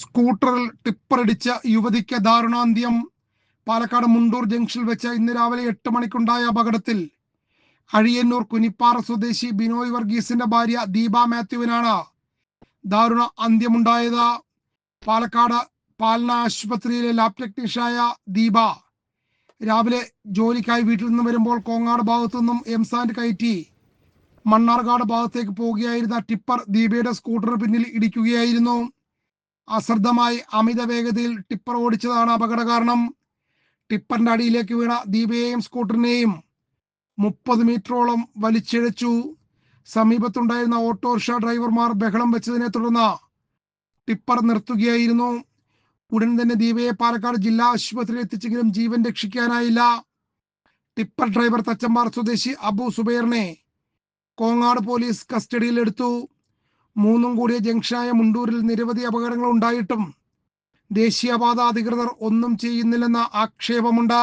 സ്കൂട്ടറിൽ ടിപ്പറടിച്ച യുവതിക്ക് ദാരുണാന്ത്യം. പാലക്കാട് മുണ്ടൂർ ജംഗ്ഷനിൽ വെച്ച് ഇന്ന് രാവിലെ എട്ട് മണിക്കുണ്ടായ അപകടത്തിൽ അഴിയന്നൂർ കുനിപ്പാറ സ്വദേശി ബിനോയ് വർഗീസിന്റെ ഭാര്യ ദീപ മാത്യുവിനാണ് ദാരുണ അന്ത്യമുണ്ടായത്. പാലക്കാട് പാലന ആശുപത്രിയിലെ ലാബ് ടെക്നീഷ്യനായ ദീപ രാവിലെ ജോലിക്കായി വീട്ടിൽ നിന്ന് വരുമ്പോൾ കോങ്ങാട് ഭാഗത്തു നിന്നും എംസാൻഡ് കയറ്റി മണ്ണാർക്കാട് ഭാഗത്തേക്ക് പോവുകയായിരുന്ന ടിപ്പർ ദീപയുടെ സ്കൂട്ടറിന് പിന്നിൽ ഇടിക്കുകയായിരുന്നു. അശ്രദ്ധമായി അമിത വേഗതയിൽ ടിപ്പർ ഓടിച്ചതാണ് അപകട കാരണം ടിപ്പറിന്റെ അടിയിലേക്ക് വീണ ദീപയെയും സ്കൂട്ടറിനെയും മുപ്പത് മീറ്ററോളം വലിച്ചിഴച്ചു. സമീപത്തുണ്ടായിരുന്ന ഓട്ടോറിക്ഷ ഡ്രൈവർമാർ ബഹളം വെച്ചതിനെ തുടർന്ന് ടിപ്പർ നിർത്തുകയായിരുന്നു. ഉടൻ തന്നെ ദീപയെ പാലക്കാട് ജില്ലാ ആശുപത്രിയിൽ എത്തിച്ചെങ്കിലും ജീവൻ രക്ഷിക്കാനായില്ല. ടിപ്പർ ഡ്രൈവർ തച്ചമ്പാർ സ്വദേശി അബു സുബൈറിനെ കോങ്ങാട് പോലീസ് കസ്റ്റഡിയിലെടുത്തു. മൂന്നും കൂടിയ ജംഗ്ഷനായ മുണ്ടൂരിൽ നിരവധി അപകടങ്ങൾ ഉണ്ടായിട്ടും ദേശീയപാത അധികൃതർ ഒന്നും ചെയ്യുന്നില്ലെന്ന ആക്ഷേപമുണ്ട്